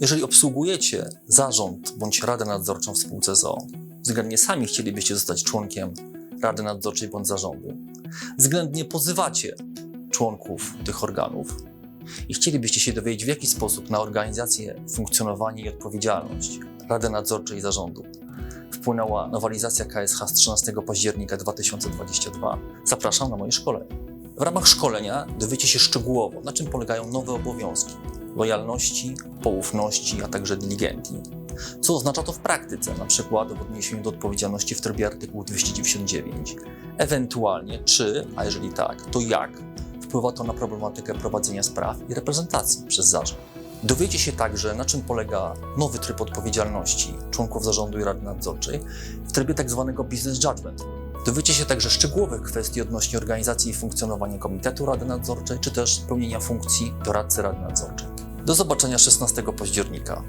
Jeżeli obsługujecie zarząd bądź radę nadzorczą w spółce ZOO, względnie sami chcielibyście zostać członkiem rady nadzorczej bądź zarządu, względnie pozywacie członków tych organów i chcielibyście się dowiedzieć, w jaki sposób na organizację, funkcjonowanie i odpowiedzialność Rady Nadzorczej i Zarządu wpłynęła nowelizacja KSH z 13 października 2022, zapraszam na moje szkolenie. W ramach szkolenia dowiecie się szczegółowo, na czym polegają nowe obowiązki lojalności, poufności, a także diligencji. Co oznacza to w praktyce, na przykład w odniesieniu do odpowiedzialności w trybie artykułu 299. Ewentualnie czy, a jeżeli tak, to jak wpływa to na problematykę prowadzenia spraw i reprezentacji przez zarząd. Dowiecie się także, na czym polega nowy tryb odpowiedzialności członków zarządu i rady nadzorczej w trybie tzw. business judgment. Dowiecie się także szczegółowych kwestii odnośnie organizacji i funkcjonowania Komitetu Rady Nadzorczej, czy też pełnienia funkcji doradcy Rady Nadzorczej. Do zobaczenia 16 października.